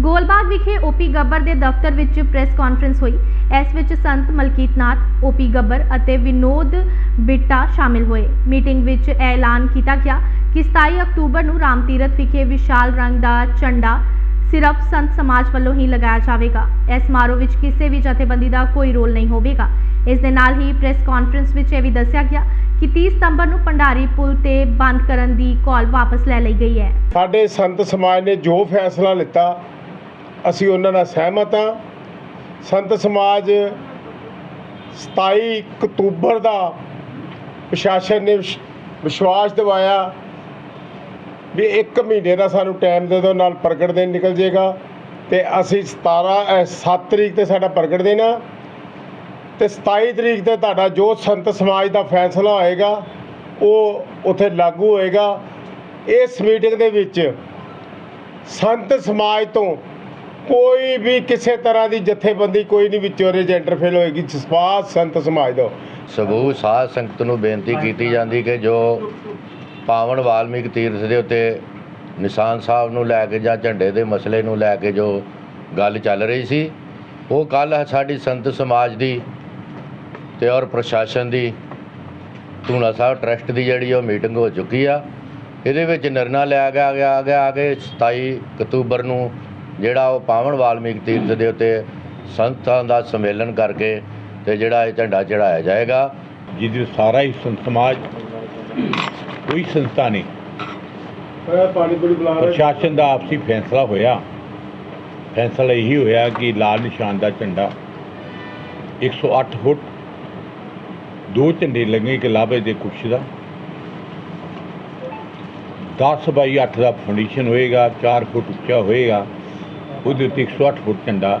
ਗੋਲਬਾਗ ਵਿਖੇ ਓਪੀ ਗੱਬਰ ਦੇ ਦਫ਼ਤਰ ਵਿੱਚ ਪ੍ਰੈਸ ਕਾਨਫਰੰਸ ਹੋਈ। ਇਸ ਵਿੱਚ ਸੰਤ ਮਲਕੀਤ ਨਾਥ ਓਪੀ ਗੱਬਰ ਅਤੇ ਵਿਨੋਦ ਬਿੱਟਾ ਸ਼ਾਮਿਲ ਹੋਏ। ਮੀਟਿੰਗ ਵਿੱਚ ਇਹ ਐਲਾਨ ਕੀਤਾ ਗਿਆ ਕਿ 27 ਅਕਤੂਬਰ ਨੂੰ ਰਾਮ ਤੀਰਥ ਵਿਖੇ ਵਿਸ਼ਾਲ ਰੰਗ ਦਾ ਝੰਡਾ ਸਿਰਫ ਸੰਤ ਸਮਾਜ ਵੱਲੋਂ ਹੀ ਲਗਾਇਆ ਜਾਵੇਗਾ। ਇਸ ਸਮਾਰੋਹ ਵਿੱਚ ਕਿਸੇ ਵੀ ਜਥੇਬੰਦੀ ਦਾ ਕੋਈ ਰੋਲ ਨਹੀਂ ਹੋਵੇਗਾ। ਇਸ ਦੇ ਨਾਲ ਹੀ ਪ੍ਰੈਸ ਕਾਨਫਰੰਸ ਵਿੱਚ ਇਹ ਵੀ ਦੱਸਿਆ ਗਿਆ ਕਿ 30 ਸਤੰਬਰ ਨੂੰ ਭੰਡਾਰੀ ਪੁਲ ਤੇ ਬੰਦ ਕਰਨ ਦੀ ਕਾਲ ਵਾਪਸ ਲੈ ਲਈ ਗਈ ਹੈ। ਸਾਡੇ ਸੰਤ ਸਮਾਜ ਨੇ ਜੋ ਫੈਸਲਾ ਲਿੱਤਾ ਅਸੀਂ ਉਹਨਾਂ ਨਾਲ ਸਹਿਮਤ ਹਾਂ। ਸੰਤ ਸਮਾਜ 27 ਅਕਤੂਬਰ ਦਾ ਪ੍ਰਸ਼ਾਸਨ ਨੇ ਵਿਸ਼- ਵਿਸ਼ਵਾਸ ਦਿਵਾਇਆ ਵੀ ਇੱਕ ਮਹੀਨੇ ਦਾ ਸਾਨੂੰ ਟਾਈਮ ਦੇ ਦਿਓ ਨਾਲ ਪ੍ਰਗਟ ਦਿਨ ਨਿਕਲ ਜਾਏਗਾ। ਤੇ ਅਸੀਂ 17 ਅ, 7 ਤਰੀਕ ਤੇ ਸਾਡਾ ਪ੍ਰਗਟ ਦਿਨ ਆ। ਤੇ 27 ਤਰੀਕ ਤੇ ਤੁਹਾਡਾ ਜੋ ਸੰਤ ਸਮਾਜ ਦਾ ਫੈਸਲਾ ਹੋਏਗਾ ਉਹ ਉੱਥੇ ਲਾਗੂ ਹੋਏਗਾ। ਇਸ ਮੀਟਿੰਗ ਦੇ ਵਿੱਚ ਸੰਤ ਸਮਾਜ ਤੋਂ ਕੋਈ ਵੀ ਕਿਸੇ ਤਰ੍ਹਾਂ ਦੀ ਜਥੇਬੰਦੀ ਕੋਈ ਨਹੀਂ ਵਿੱਚੋਂ ਰੇ ਇੰਟਰਫੇਲ ਹੋਏਗੀ। ਜਸਪਾਤ ਸੰਤ ਸਮਾਜ ਦਾ। ਸਮੂਹ ਸਾਧ ਸੰਗਤ ਨੂੰ ਬੇਨਤੀ ਕੀਤੀ ਜਾਂਦੀ ਕਿ ਜੋ ਪਾਵਨ ਵਾਲਮੀਕ ਤੀਰਥ ਦੇ ਉੱਤੇ ਨਿਸ਼ਾਨ ਸਾਹਿਬ ਨੂੰ ਲੈ ਕੇ ਜਾਂ ਝੰਡੇ ਦੇ ਮਸਲੇ ਨੂੰ ਲੈ ਕੇ ਜੋ ਗੱਲ ਚੱਲ ਰਹੀ ਸੀ, ਉਹ ਕੱਲ ਸਾਡੀ ਸੰਤ ਸਮਾਜ ਦੀ ਤੇ ਔਰ ਪ੍ਰਸ਼ਾਸਨ ਦੀ ਧੂਣਾ ਸਾਹਿਬ ਟਰਸਟ ਦੀ ਜਿਹੜੀ ਉਹ ਮੀਟਿੰਗ ਹੋ ਚੁੱਕੀ ਆ। ਇਹਦੇ ਵਿੱਚ ਨਿਰਣਾ ਲਿਆ ਗਿਆ ਗਿਆ ਗਿਆ ਕਿ 27 ਅਕਤੂਬਰ ਨੂੰ ਜਿਹੜਾ ਉਹ ਪਾਵਨ ਵਾਲਮੀਕ ਤੀਰਥ ਦੇ ਉੱਤੇ ਸੰਤਾਂ ਦਾ ਸੰਮੇਲਨ ਕਰਕੇ ਤੇ ਜਿਹੜਾ ਇਹ ਝੰਡਾ ਚੜਾਇਆ ਜਾਏਗਾ। ਜਿਹਦੇ ਸਾਰਾ ਹੀ ਸੰਤ ਸਮਾਜ ਕੋਈ ਸੰਸਥਾ ਨਹੀਂ। ਪਾਣੀ ਬੜੀ ਬੁਲਾ ਪ੍ਰਸ਼ਾਸਨ ਦਾ ਆਪਸੀ ਫੈਸਲਾ ਹੋਇਆ। ਫੈਸਲਾ ਇਹੀ ਹੋਇਆ ਕਿ ਲਾਲ ਨਿਸ਼ਾਨ ਦਾ ਝੰਡਾ 108 ਫੁੱਟ ਦੋ ਝੰਡੇ ਲੱਗੇ ਇੱਕ ਲਾਭੇ ਦੇ ਕੁਛ ਦਾ। 10 ਬਾਈ 8 ਦਾ ਫਾਊਂਡੇਸ਼ਨ ਹੋਏਗਾ 4 ਫੁੱਟ ਉੱਚਾ ਹੋਏਗਾ। ਉਹਦੇ ਉੱਤੇ 108 ਫੁੱਟ ਝੰਡਾ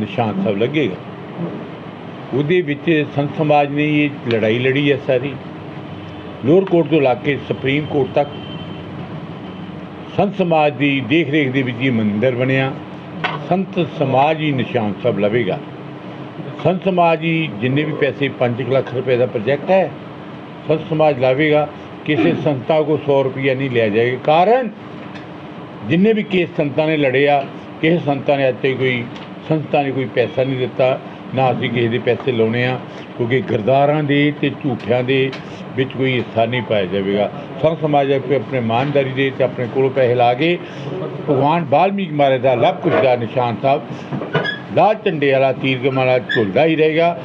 ਨਿਸ਼ਾਨ ਸਾਹਿਬ ਲੱਗੇਗਾ। ਉਹਦੇ ਵਿੱਚ ਸੰਤ ਸਮਾਜ ਨੇ ਇਹ ਲੜਾਈ ਲੜੀ ਹੈ ਸਾਰੀ। ਲੋਅਰ ਕੋਰਟ ਤੋਂ ਲਾ ਕੇ ਸੁਪਰੀਮ ਕੋਰਟ ਤੱਕ ਸੰਤ ਸਮਾਜ ਦੀ ਦੇਖ ਰੇਖ ਦੇ ਵਿੱਚ ਇਹ ਮੰਦਿਰ ਬਣਿਆ। ਸੰਤ ਸਮਾਜ ਹੀ ਨਿਸ਼ਾਨ ਸਾਹਿਬ ਲਵੇਗਾ ਸੰਤ ਸਮਾਜ ਹੀ ਜਿੰਨੇ ਵੀ ਪੈਸੇ 5 ਲੱਖ ਰੁਪਏ ਦਾ ਪ੍ਰੋਜੈਕਟ ਹੈ, ਸੰਤ ਸਮਾਜ ਲਾਵੇਗਾ ਕਿਸੇ ਸੰਸਥਾ ਕੋ 100 ਰੁਪਇਆ ਨਹੀਂ ਲਿਆ ਜਾਏਗਾ। ਕਾਰਨ ਜਿੰਨੇ ਵੀ ਕੇਸ ਸੰਤਾਂ ਨੇ ਲੜਿਆ ਕਿਸੇ ਸੰਤਾਂ ਨੇ ਇੱਥੇ ਕੋਈ ਸੰਸਥਾ ਨੇ ਕੋਈ ਪੈਸਾ ਨਹੀਂ ਦਿੱਤਾ, ਨਾ ਅਸੀਂ ਕਿਸੇ ਦੇ ਪੈਸੇ ਲਾਉਣੇ ਆ, ਕਿਉਂਕਿ ਗਰਦਾਰਾਂ ਦੇ ਤੇ ਝੂਠਿਆਂ ਦੇ ਵਿੱਚ ਕੋਈ ਹਿੱਸਾ ਨਹੀਂ ਪਾਇਆ ਜਾਵੇਗਾ। ਸਭ ਸਮਾਜ ਆਪੇ ਆਪਣੇ ਇਮਾਨਦਾਰੀ ਦੇ ਤੇ ਆਪਣੇ ਕੋਲੋਂ ਪੈਸੇ ਲਾ ਕੇ ਭਗਵਾਨ ਵਾਲਮੀਕ ਮਹਾਰਾਜ ਦਾ ਲਵ ਕੁਸ਼ ਦਾ ਨਿਸ਼ਾਨ ਸਾਹਿਬ, ਲਾਲ ਝੰਡੇ ਵਾਲਾ ਤੀਰ ਕਮਾਲਾ ਝੁਲਦਾ ਹੀ ਰਹੇਗਾ।